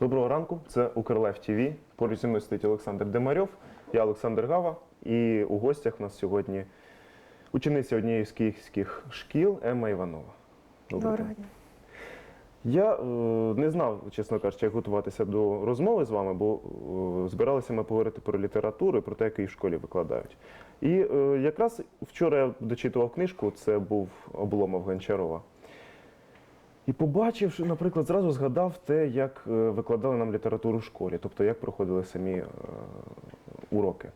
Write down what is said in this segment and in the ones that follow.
Доброго ранку, це Укрлайф ТВ. Поруч зі мною стоїть Олександр Демарьов, я Олександр Гава. І у гостях у нас сьогодні учениця однієї з київських шкіл Емма Іванова. Доброго дня. Я е, не знав, чесно кажучи, як готуватися до розмови з вами, бо е, збиралися ми поговорити про літературу і про те, як її в школі викладають. І е, якраз вчора я дочитував книжку, це був Обломов Гончарова. І побачив, наприклад, зразу згадав те, як е, викладали нам літературу в школі, тобто як проходили самі е, уроки.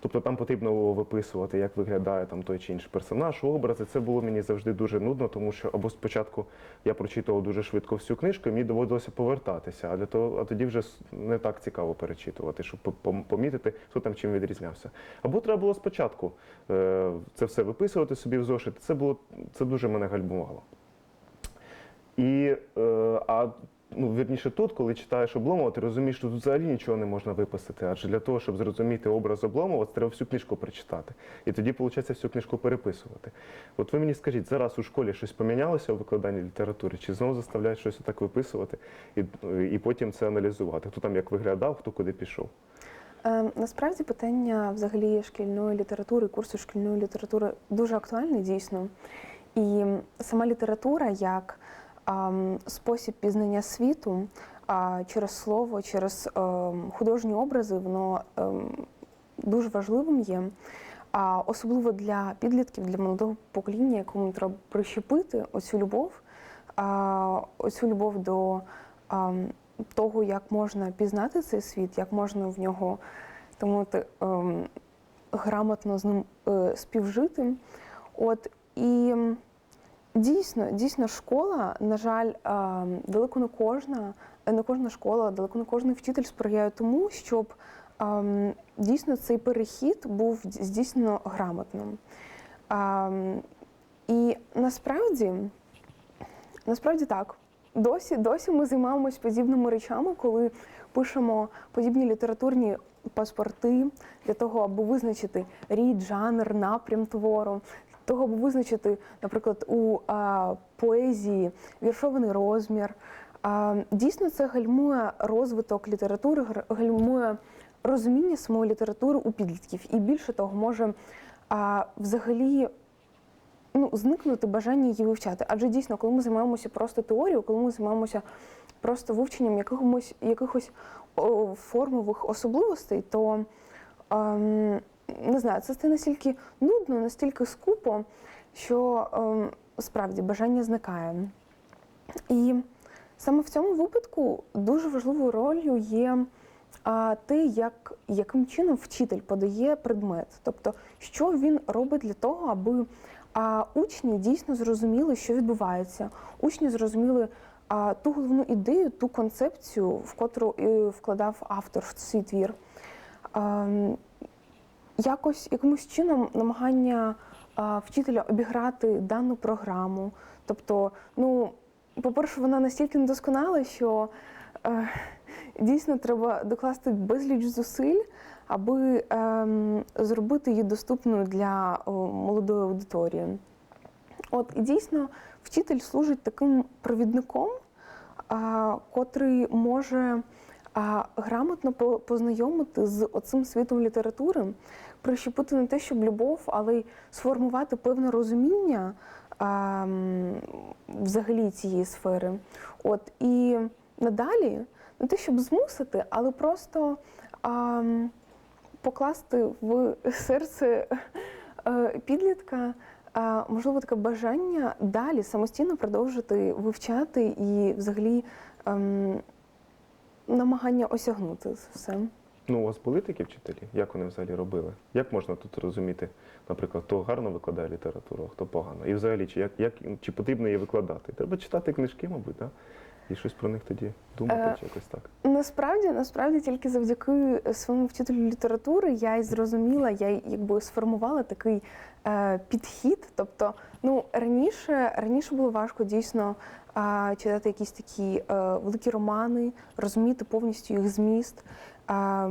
Тобто там потрібно було виписувати, як виглядає там той чи інший персонаж, образ. І це було мені завжди дуже нудно, тому що або спочатку я прочитував дуже швидко всю книжку, і мені доводилося повертатися, а для того, а тоді вже не так цікаво перечитувати, щоб помітити, хто там чим відрізнявся. Або треба було спочатку е, це все виписувати собі в зошит. Це було це дуже мене гальмувало. І, е, а ну, вірніше тут, коли читаєш Обломова, ти розумієш, що тут взагалі нічого не можна виписати. Адже для того, щоб зрозуміти образ Обломова, треба всю книжку прочитати. І тоді, виходить, всю книжку переписувати. От ви мені скажіть, зараз у школі щось помінялося у викладанні літератури, чи знову заставляють щось так виписувати і, і потім це аналізувати? Хто там як виглядав, хто куди пішов? Е, насправді питання взагалі шкільної літератури, курсу шкільної літератури дуже актуальне дійсно. І сама література як спосіб пізнання світу через слово, через ем, художні образи, воно ем, дуже важливим є. А особливо для підлітків, для молодого покоління, якому треба прищепити оцю любов, оцю любов до того, як можна пізнати цей світ, як можна в нього мовити, ем, грамотно з ним е, співжити. От і дійсно, дійсно, школа, на жаль, ем, далеко не кожна, е, не кожна школа, далеко не кожний вчитель сприяє тому, щоб ем, дійсно цей перехід був здійснено грамотним. Ем, і насправді, насправді так. Досі, досі ми займаємось подібними речами, коли пишемо подібні літературні паспорти для того, аби визначити рід, жанр, напрям твору, того, аби визначити, наприклад, у а, поезії віршований розмір. А, дійсно, це гальмує розвиток літератури, гальмує розуміння самої літератури у підлітків. І більше того, може а, взагалі ну, зникнути бажання її вивчати. Адже дійсно, коли ми займаємося просто теорією, коли ми займаємося просто вивченням якихось, якихось о, формових особливостей, то ем, не знаю, це стає настільки нудно, настільки скупо, що ем, справді бажання зникає. І саме в цьому випадку дуже важливою ролью є те, як, яким чином вчитель подає предмет, тобто, що він робить для того, аби а, учні дійсно зрозуміли, що відбувається. Учні зрозуміли а, ту головну ідею, ту концепцію, в котру е, вкладав автор в свій твір. Якось якимось чином намагання а, вчителя обіграти дану програму. Тобто, ну, по-перше, вона настільки недосконала, що е, дійсно треба докласти безліч зусиль, аби ем, зробити її доступною для о, молодої аудиторії. От і дійсно вчитель служить таким провідником, а, котрий може а, грамотно по- познайомити з оцим світом літератури, прищепити не те, щоб любов, але й сформувати певне розуміння а, взагалі цієї сфери. От і надалі не те, щоб змусити, але просто а, покласти в серце е, підлітка. Можливо, таке бажання далі самостійно продовжити вивчати і взагалі ем, намагання осягнути це все. Ну, у вас були такі вчителі? Як вони взагалі робили? Як можна тут розуміти, наприклад, хто гарно викладає літературу, а хто погано? І взагалі, чи, як, як, чи потрібно її викладати? Треба читати книжки, мабуть, да? і щось про них тоді думати, Е, чи якось так. Насправді, насправді тільки завдяки своєму вчителю літератури я й зрозуміла, я й якби сформувала такий е, підхід. Тобто, ну раніше раніше було важко дійсно е, читати якісь такі е, великі романи, розуміти повністю їх зміст. Е,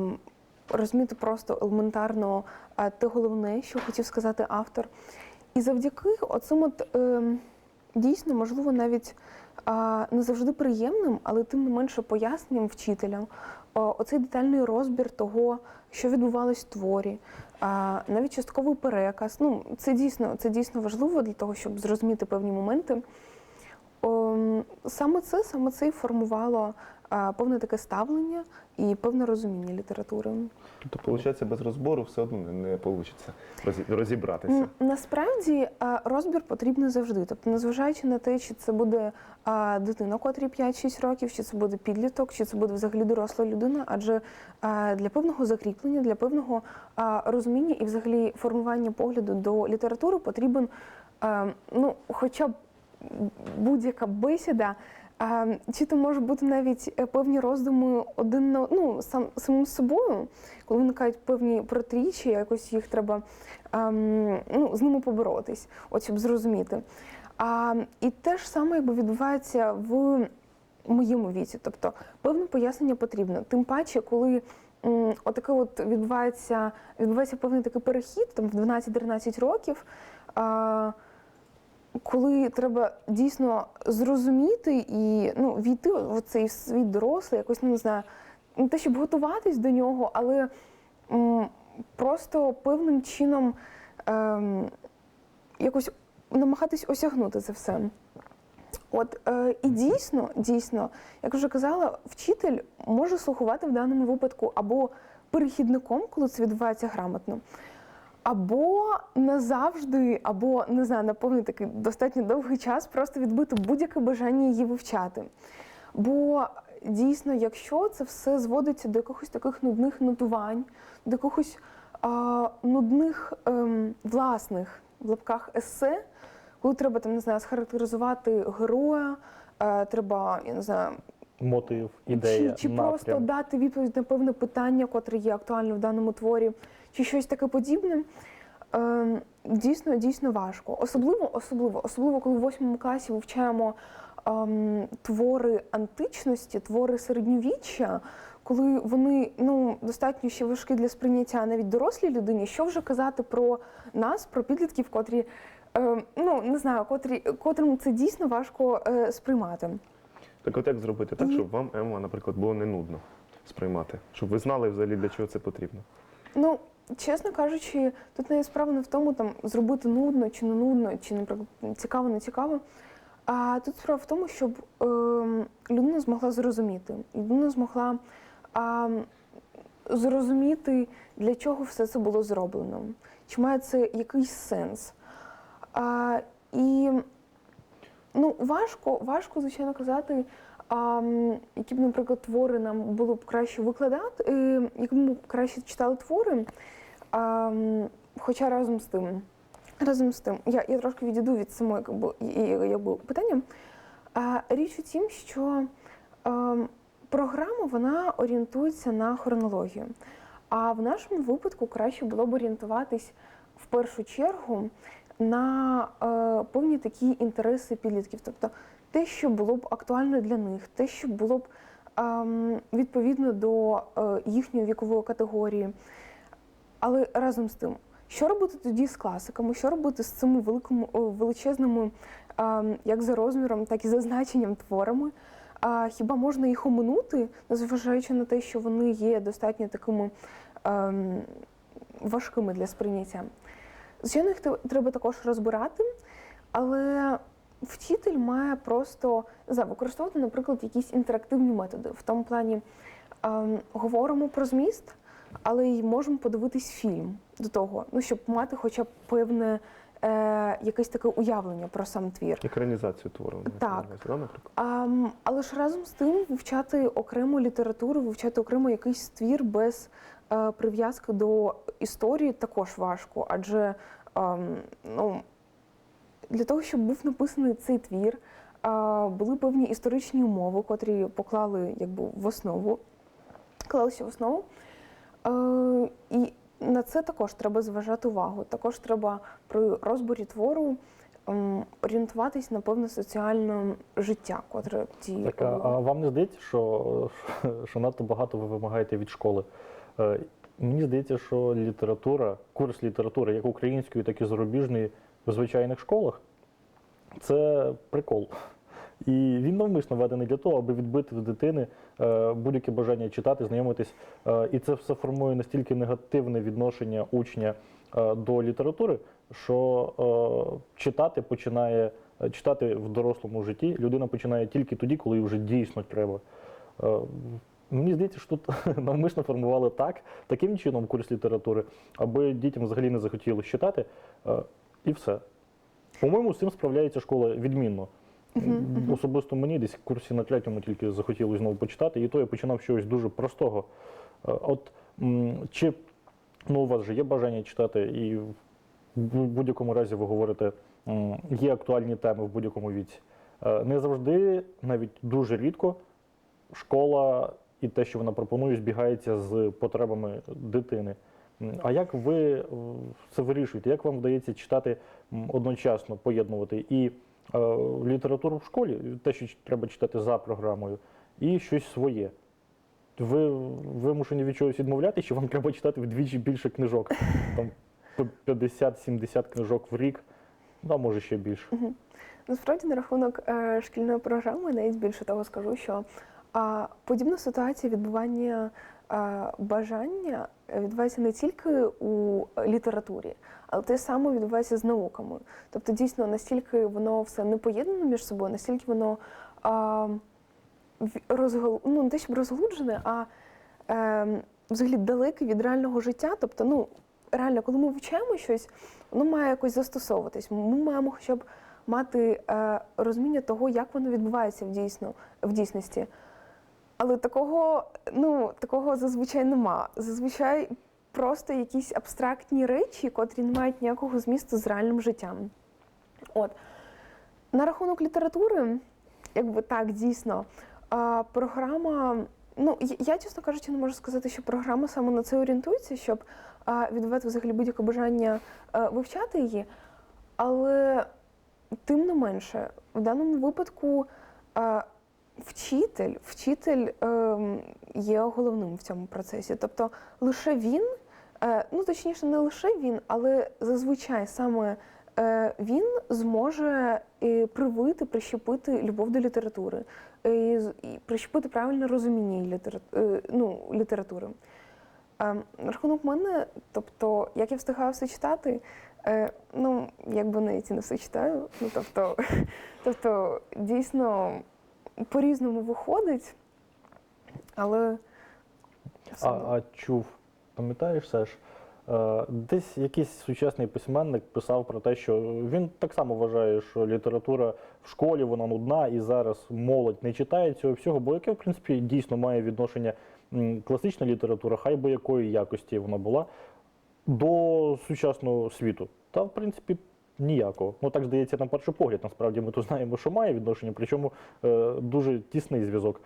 Розуміти просто елементарно е, те головне, що хотів сказати автор. І завдяки оцим от, е, дійсно, можливо, навіть а, не завжди приємним, але тим не менше поясненням вчителям. Оцей детальний розбір того, що відбувалось в творі, навіть частковий переказ. Ну, це дійсно, це дійсно важливо для того, щоб зрозуміти певні моменти. О, Саме це, саме це і формувало а, певне таке ставлення і певне розуміння літератури. Тобто, виходить, без розбору все одно не, не вийде розібратися. Насправді розбір потрібен завжди. Тобто, незважаючи на те, чи це буде а, дитина, котрій 5-6 років, чи це буде підліток, чи це буде взагалі доросла людина, адже а, для певного закріплення, для певного а, розуміння і взагалі формування погляду до літератури потрібен а, ну, хоча б будь-яка бесіда. А, чи то може бути навіть е, певні роздуми один на ну, сам самим собою, коли виникають певні протиріччя, якось їх треба ем, ну, з ними поборотись, от щоб зрозуміти. А, і те ж саме якби відбувається в моєму віці. Тобто певне пояснення потрібно. Тим паче, коли м, отаке от відбувається, відбувається певний такий перехід там, в 12-13 років. А, коли треба дійсно зрозуміти і ну, війти в цей світ дорослий, якось ну, не знаю, не те, щоб готуватись до нього, але м, просто певним чином ем, якось намагатись осягнути це все. От е, і дійсно, дійсно, як вже казала, вчитель може слугувати в даному випадку або перехідником, коли це відбувається грамотно, або назавжди, або не знаю, на повний такий достатньо довгий час просто відбити будь-яке бажання її вивчати. Бо дійсно, якщо це все зводиться до якихось таких нудних нотувань, до якихось а, нудних ем, власних в лапках есе, коли треба там не знаю, схарактеризувати героя, е, треба, я не знаю, Мотив, ідея, чи, чи напрям. просто дати відповідь на певне питання, котре є актуальне в даному творі, чи щось таке подібне. Е, дійсно, дійсно важко. Особливо, особливо, особливо, коли в восьмому класі вивчаємо ем, твори античності, твори середньовіччя, коли вони ну, достатньо ще важкі для сприйняття навіть дорослій людині, що вже казати про нас, про підлітків, котрі, е, ну не знаю, котрі, котрим це дійсно важко е, сприймати. Так от як зробити так, щоб вам Ема, наприклад, було не нудно сприймати? Щоб ви знали взагалі, для чого це потрібно? Ну, чесно кажучи, тут навіть справа не в тому, там зробити нудно чи не нудно, чи наприклад цікаво, не цікаво. А тут справа в тому, щоб ем, людина змогла зрозуміти, людина змогла а, зрозуміти, для чого все це було зроблено, чи має це якийсь сенс. А, і ну, важко, важко, звичайно, казати, а, які б, наприклад, твори нам було б краще викладати, е, які б ми краще читали твори. А, хоча разом з тим, разом з тим, я, я трошки відійду від самого якби, якби, питання. А, річ у тім, що е, програма вона орієнтується на хронологію. А в нашому випадку краще було б орієнтуватись в першу чергу на е, певні такі інтереси підлітків, тобто те, що було б актуально для них, те, що було б ем, відповідно до е, їхньої вікової категорії. Але разом з тим, що робити тоді з класиками, що робити з цими великими величезними, ем, як за розміром, так і за значенням творами? А хіба можна їх оминути, незважаючи на те, що вони є достатньо такими ем, важкими для сприйняття? Звичайно, їх треба також розбирати, але вчитель має просто використовувати, наприклад, якісь інтерактивні методи. В тому плані ем, говоримо про зміст, але й можемо подивитись фільм до того, ну щоб мати хоча б певне е, якесь таке уявлення про сам твір. Екранізацію твору. Так. на увазі, да, наприклад? А, м, але ж разом з тим вивчати окрему літературу, вивчати окремо якийсь твір без е, прив'язки до історії також важко, адже ем, ну, для того, щоб був написаний цей твір, е, були певні історичні умови, котрі поклали якби в основу, клалися в основу. Е, і на це також треба зважати увагу. Також треба при розборі твору орієнтуватись на певне соціальне життя, котре ті Так, а, а вам не здається, що, що надто багато ви вимагаєте від школи? Мені здається, що література, курс літератури, як української, так і зарубіжної, в звичайних школах це прикол. І він навмисно введений для того, аби відбити в дитини е, будь-яке бажання читати, знайомитись. Е, і це все формує настільки негативне відношення учня е, до літератури, що читати починає читати в дорослому житті. Людина починає тільки тоді, коли вже дійсно треба. Мені здається, що тут навмисно формували так, таким чином курс літератури, аби дітям взагалі не захотілося читати, е, і все. По-моєму, з цим справляється школа відмінно. Особисто мені десь в курсі на третьому тільки захотілося знову почитати, і то я починав чогось дуже простого. Е, От чи ну, у вас же є бажання читати, і в будь-якому разі ви говорите, є актуальні теми в будь-якому віці. Е, Не завжди, навіть дуже рідко, школа і те, що вона пропонує, збігається з потребами дитини. А як ви е, це вирішуєте? Як вам вдається читати одночасно, поєднувати і е, літературу в школі, те, що треба читати за програмою, і щось своє? Ви вимушені від чогось відмовляти, чи вам треба читати вдвічі більше книжок? Там по 50-70 книжок в рік, ну, а може ще більше. Насправді на рахунок е, шкільної програми, навіть більше того скажу, що а, подібна ситуація відбування бажання відбувається не тільки у літературі, але те саме відбувається з науками. Тобто, дійсно, настільки воно все не поєднано між собою, настільки воно а, розгол... ну, не те, щоб розглуджене, а е, взагалі далеке від реального життя. Тобто, ну, реально, коли ми вивчаємо щось, воно має якось застосовуватись. Ми маємо хоча б мати е, розуміння того, як воно відбувається в, дійсно, в дійсності. Але такого, ну, такого зазвичай нема. Зазвичай просто якісь абстрактні речі, котрі не мають ніякого змісту з реальним життям. От. На рахунок літератури, якби так, дійсно, програма. Ну, я, чесно кажучи, не можу сказати, що програма саме на це орієнтується, щоб відбувати взагалі будь-яке бажання вивчати її. Але тим не менше, в даному випадку вчитель, вчитель ем, є головним в цьому процесі. Тобто лише він, е, ну точніше, не лише він, але зазвичай саме е, він зможе е, привити, прищепити любов до літератури, і прищепити правильне розуміння ну, літератури. Е, рахунок мене, тобто, як я встигаю все читати, ну, якби навіть і не все читаю. Ну, тобто, тобто, дійсно, по-різному виходить, але А, а чув, пам'ятаєш все ж? Десь якийсь сучасний письменник писав про те, що він так само вважає, що література в школі вона нудна, і зараз молодь не читає цього всього, бо яке в принципі дійсно має відношення класична література, хай би якої якості вона була, до сучасного світу. Та в принципі ніякого. Ну так здається на перший погляд. Насправді ми то знаємо, що має відношення, причому е, дуже тісний зв'язок.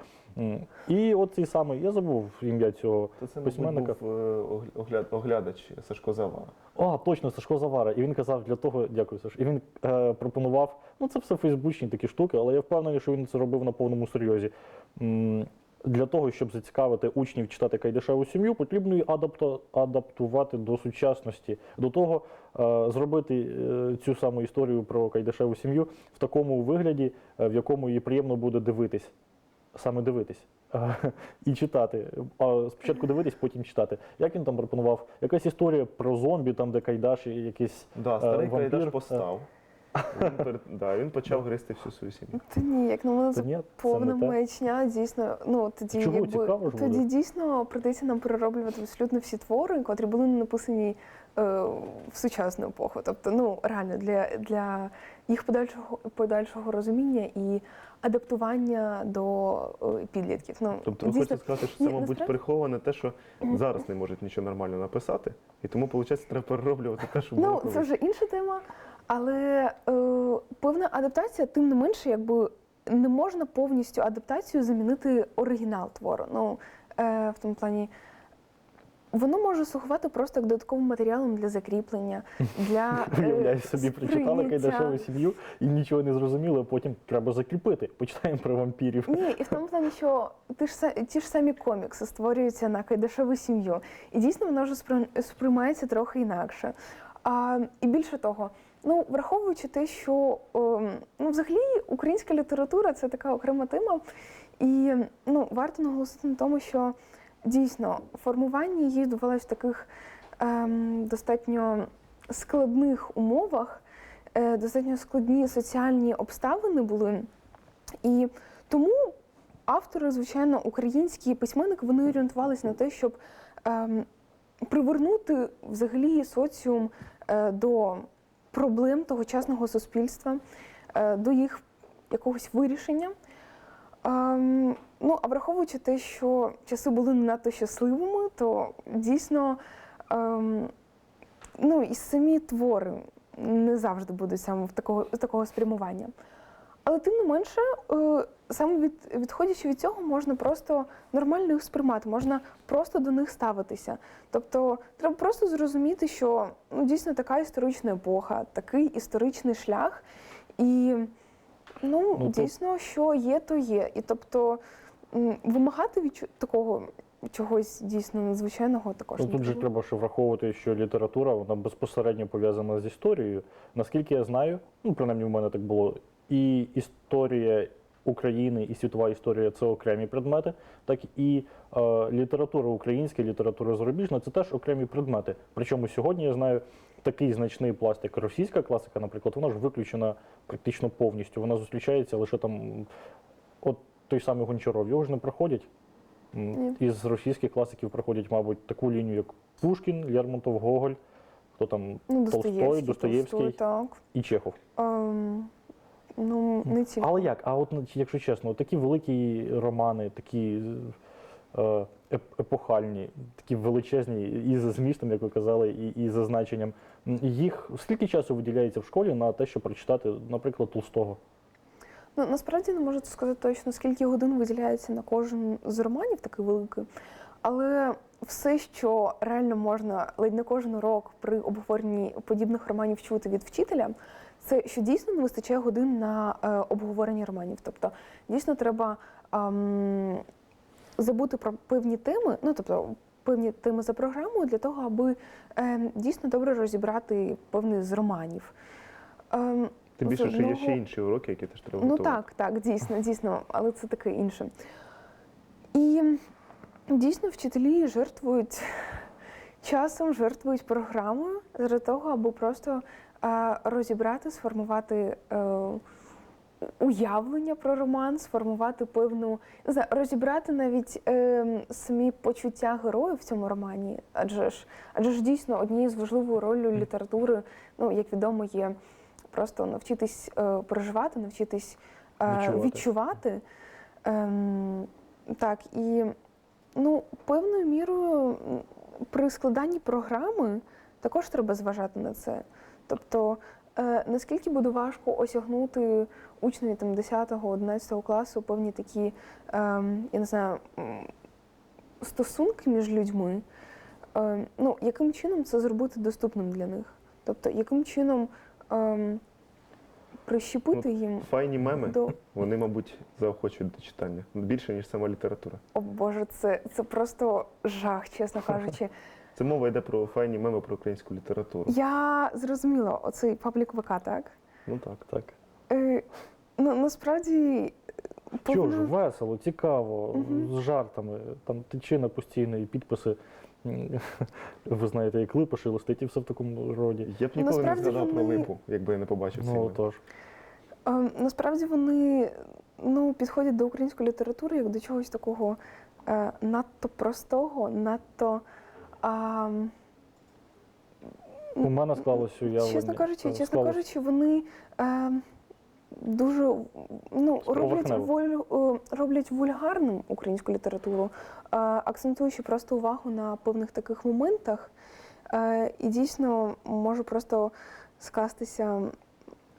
І от цей самий, я забув ім'я цього То це, письменника. був е, огля- огля- оглядач Сашко Завара. А, точно, Сашко Завара. І він казав для того, дякую, Саш. І він е, пропонував, ну це все фейсбучні такі штуки, але я впевнений, що він це робив на повному серйозі. Для того, щоб зацікавити учнів читати кайдашеву сім'ю, потрібно її адаптувати до сучасності, до того е, зробити е, цю саму історію про кайдашеву сім'ю в такому вигляді, е, в якому їй приємно буде дивитись. Саме дивитись і читати. А спочатку дивитись, потім читати. Як він там пропонував? Якась історія про зомбі, там, де Кайдаш і якийсь. Да, старий вампір, Кайдаш постав. Він, да, він почав гризти всю свою сім'ю. Та ні, як на мене Та це ні, це повна не те. маячня, дійсно. Ну тоді якби Цікаво ж тоді буде. дійсно прийдеться нам перероблювати абсолютно всі твори, котрі були написані е, в сучасну епоху. Тобто, ну реально для, для їх подальшого подальшого розуміння і адаптування до е, підлітків. Ну Тобто ви хочете сказати, що це, Ні, мабуть, насправді- приховане те, що зараз не можуть нічого нормально написати, і тому, виходить, треба перероблювати те, що було Ну, колись. це вже інша тема, але е, певна адаптація, тим не менше, якби не можна повністю адаптацію замінити оригінал твору. Ну, е, в тому плані. Воно може слугувати просто як додатковим матеріалом для закріплення, для е, Уявляю собі, прочитали сприйняття. Кайдашеву сім'ю і нічого не зрозуміли, а потім треба закріпити. Почитаємо про вампірів. Ні, і в тому плані, що ти ж ті ж самі комікси створюються на кайдашеву сім'ю, і дійсно воно вже сприймається трохи інакше. А, і більше того, Ну, враховуючи те, що ем, ну, взагалі українська література це така окрема тема, і ну, варто наголосити на тому, що дійсно формування її відбувалося в таких ем, достатньо складних умовах, е, достатньо складні соціальні обставини були. І тому автори, звичайно, українські письменники, вони орієнтувалися на те, щоб ем, привернути взагалі соціум е, до проблем тогочасного суспільства, е, до їх якогось вирішення. Ем, ну, а враховуючи те, що часи були не надто щасливими, то дійсно ем, ну, і самі твори не завжди будуть саме в такого, такого спрямування. Але тим не менше, е, саме від, відходячи від цього, можна просто нормально їх сприймати, можна просто до них ставитися. Тобто треба просто зрозуміти, що ну, дійсно така історична епоха, такий історичний шлях, і ну, Ну, дійсно, що є, то є. І тобто вимагати від такого чогось дійсно надзвичайного також Ну, тут же треба. треба ще враховувати, що література вона безпосередньо пов'язана з історією. Наскільки я знаю, ну принаймні в мене так було, і історія України, і світова історія це окремі предмети, так і е, література українська, література зарубіжна це теж окремі предмети. Причому сьогодні я знаю такий значний пласт, як російська класика, наприклад, вона ж виключена практично повністю. Вона зустрічається лише там, от той самий Гончаров, його ж не проходять. Ні. Із російських класиків проходять, мабуть, таку лінію, як Пушкін, Лермонтов, Гоголь, хто там Ну, Толстой, Достоєвський Толстой, так. і Чехов. Ем, ну, не тільки. Але як? А от ну, якщо чесно, такі великі романи, такі е, епохальні, такі величезні, і за змістом, як ви казали, і, і за значенням. Їх скільки часу виділяється в школі на те, щоб прочитати, наприклад, Толстого? Ну, насправді не можу сказати точно, скільки годин виділяється на кожен з романів, такий великий. Але все, що реально можна ледь не кожен урок при обговоренні подібних романів чути від вчителя, це що дійсно не вистачає годин на е, обговорення романів. Тобто, дійсно треба ем, забути про певні теми, ну тобто певні теми за програмою для того, аби ем, дійсно добре розібрати певний з романів. Ем, Тим більше, з що є ще інші уроки, які теж треба Ну готувати. так, так, дійсно, дійсно, але це таке інше. І дійсно вчителі жертвують часом, жертвують програмою для того, аби просто розібрати, сформувати е, уявлення про роман, сформувати певну, не знаю, розібрати навіть е, самі почуття героїв в цьому романі. Адже ж, адже ж дійсно однією з важливою ролью літератури, ну як відомо, є просто навчитись е, переживати, навчитись Відчувати. відчувати. Ем, так, і ну, певною мірою при складанні програми також треба зважати на це. Тобто, е, наскільки буде важко осягнути учневі там 10-11 класу певні такі, ем, я не знаю, стосунки між людьми, Ем, ну, яким чином це зробити доступним для них? Тобто, яким чином ем, прищепити їм Файні меми, до вони, мабуть, заохочують до читання більше, ніж сама література. О Боже, це, це просто жах, чесно кажучи. Це мова йде про файні меми про українську літературу. Я зрозуміла оцей паблік ВК, так? Ну так. Так. Е, ну, насправді. Чого ж, весело, цікаво, з жартами, там тичина постійно і підписи. Ви знаєте, як липаші листить і все в такому роді. Я б ніколи не Насправді згадав про вони- липу, якби я не побачив цей Ну тож. Ем, насправді вони ну, підходять до української літератури як до чогось такого е, надто простого, надто. А, У мене склалося уявлення. чесно кажучи, е, чесно склалось- кажучи, вони е, дуже ну, роблять, Поверхнево. воль, е, роблять вульгарним українську літературу, е, акцентуючи просто увагу на певних таких моментах. Е, і дійсно може просто скластися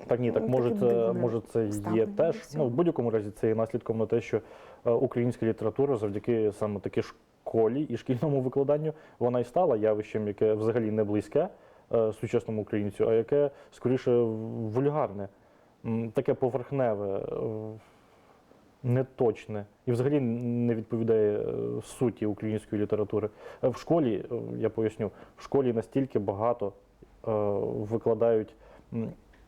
Так ні, так Таке може це, дивне може це є ставлення теж. Ну, в будь-якому разі це є наслідком на те, що е, українська література завдяки саме таки школі і шкільному викладанню вона і стала явищем, яке взагалі не близьке е, сучасному українцю, а яке скоріше вульгарне, таке поверхневе, е, неточне і взагалі не відповідає е, суті української літератури. В школі, я поясню, в школі настільки багато викладають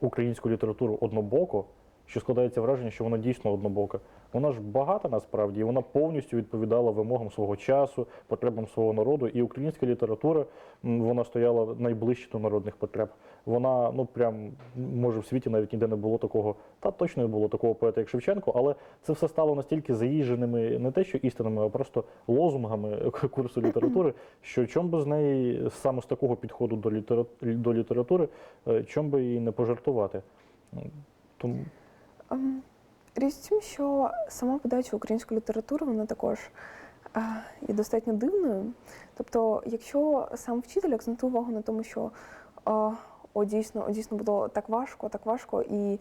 українську літературу однобоко, що складається враження, що вона дійсно однобока. Вона ж багата насправді, і вона повністю відповідала вимогам свого часу, потребам свого народу. І українська література вона стояла найближче до народних потреб. Вона, ну прям може в світі навіть ніде не було такого, та точно не було такого поета, як Шевченко, але це все стало настільки заїждженими, не те, що істинами, а просто лозунгами курсу літератури, що чом би з неї саме з такого підходу до літера- до літератури, е, чом би її не пожартувати. Тому Річ в тім, що сама подача української літератури вона також е, є достатньо дивною. Тобто, якщо сам вчитель акцентує увагу на тому, що е, о, дійсно, о, дійсно було так важко, так важко, і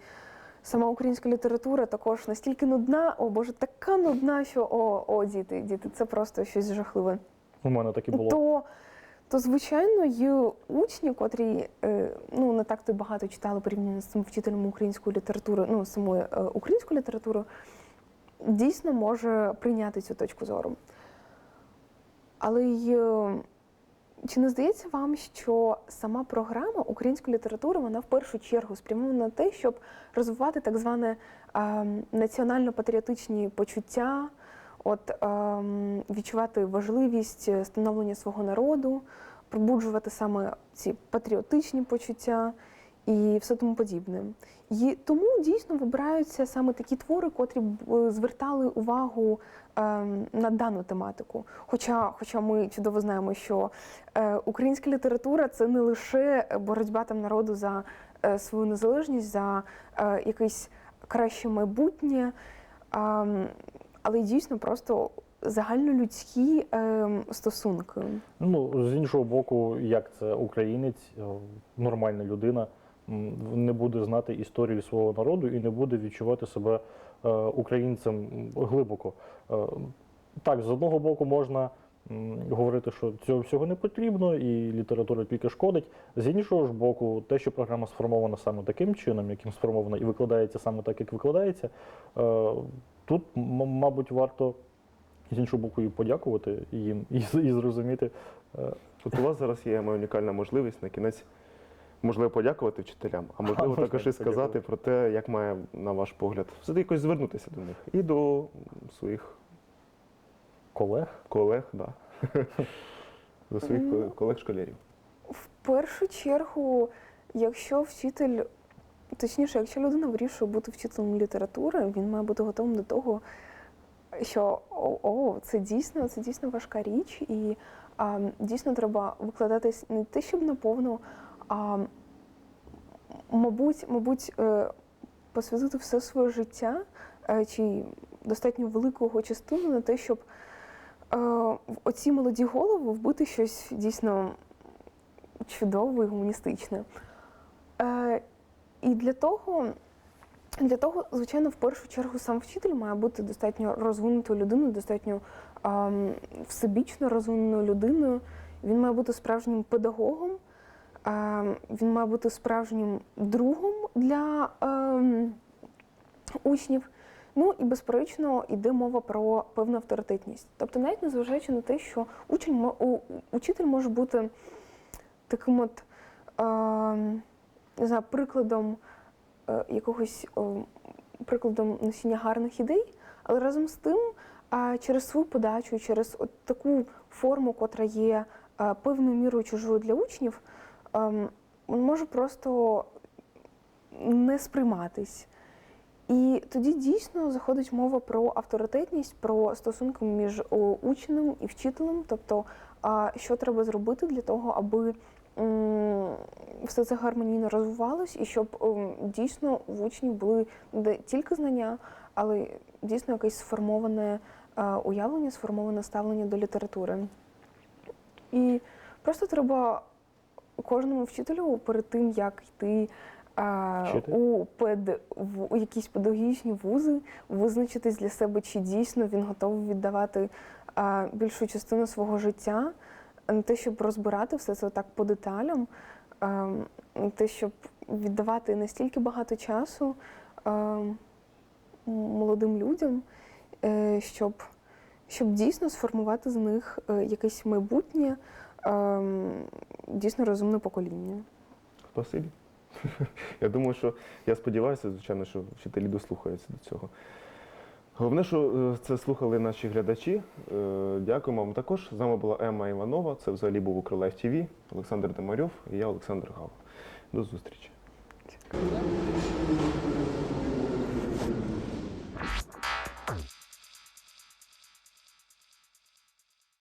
сама українська література також настільки нудна, о Боже, така нудна, що о, о, діти, діти, це просто щось жахливе у мене так і було. то, то звичайно, є учні, котрі е, ну не так то багато читали порівняно з цим вчителем української літератури, ну самої е, української літератури, дійсно може прийняти цю точку зору. Але й, е, чи не здається вам, що сама програма української літератури вона в першу чергу спрямована на те, щоб розвивати так зване е, національно-патріотичні почуття, от ем, відчувати важливість е, становлення свого народу, пробуджувати саме ці патріотичні почуття і все тому подібне. І тому дійсно вибираються саме такі твори, котрі б е, звертали увагу ем, на дану тематику. Хоча, хоча ми чудово знаємо, що е, українська література це не лише боротьба там народу за е, свою незалежність, за е, якесь краще майбутнє. Але й дійсно просто загальнолюдські ем, стосунки. Ну, з іншого боку, як це українець, е, нормальна людина, не буде знати історію свого народу і не буде відчувати себе е, українцем глибоко. Е, Так, з одного боку можна говорити, що цього всього не потрібно, і література тільки шкодить. З іншого ж боку, те, що програма сформована саме таким чином, яким сформована, і викладається саме так, як викладається, е, тут, мабуть, варто з іншого боку і подякувати їм і, і зрозуміти. е, От у вас зараз є моя унікальна можливість на кінець, можливо, подякувати вчителям, а можливо можна також і сказати про те, як має, на ваш погляд, все якось звернутися до них і до своїх колег. колег, да. до своїх колег-школярів. В першу чергу, якщо вчитель, точніше, якщо людина вирішує бути вчителем літератури, він має бути готовим до того, що о, це дійсно, це дійсно важка річ, і а, дійсно треба викладатись не те, щоб наповну, а мабуть, мабуть, е, посвятити все своє життя е, чи достатньо великого частину на те, щоб е, в оці молоді голови вбити щось дійсно чудове і гуманістичне. І для того, для того, звичайно, в першу чергу сам вчитель має бути достатньо розвинутою людиною, достатньо ем, всебічно розвиненою людиною. Він має бути справжнім педагогом, ем, він має бути справжнім другом для ем, учнів. Ну і безперечно йде мова про певну авторитетність. Тобто, навіть незважаючи на те, що учень учитель може бути таким от е, не знаю, прикладом е, якогось е, прикладом носіння гарних ідей, але разом з тим, е, через свою подачу, через от таку форму, котра є е, певною мірою чужою для учнів, е, може просто не сприйматись. І тоді дійсно заходить мова про авторитетність, про стосунки між учнем і вчителем, тобто що треба зробити для того, аби все це гармонійно розвивалось, і щоб ем, дійсно в учнів були не тільки знання, але дійсно якесь сформоване е, уявлення, сформоване ставлення до літератури. І просто треба кожному вчителю перед тим, як йти а, у пед в у якісь педагогічні вузи, визначитись для себе, чи дійсно він готовий віддавати а, більшу частину свого життя те, щоб розбирати все це так по деталям, на те, щоб віддавати настільки багато часу а, молодим людям, е, щоб, щоб дійсно сформувати з них е, якесь майбутнє, дійсно розумне покоління. Спасибі. Я думаю, що я сподіваюся, звичайно, що вчителі дослухаються до цього. Головне, що е, це слухали наші глядачі. Е, Дякуємо вам також. З нами була Емма Іванова. Це взагалі був Укрлайф ТВ, Олександр Демарьов і я, Олександр Гав. До зустрічі. Дякую.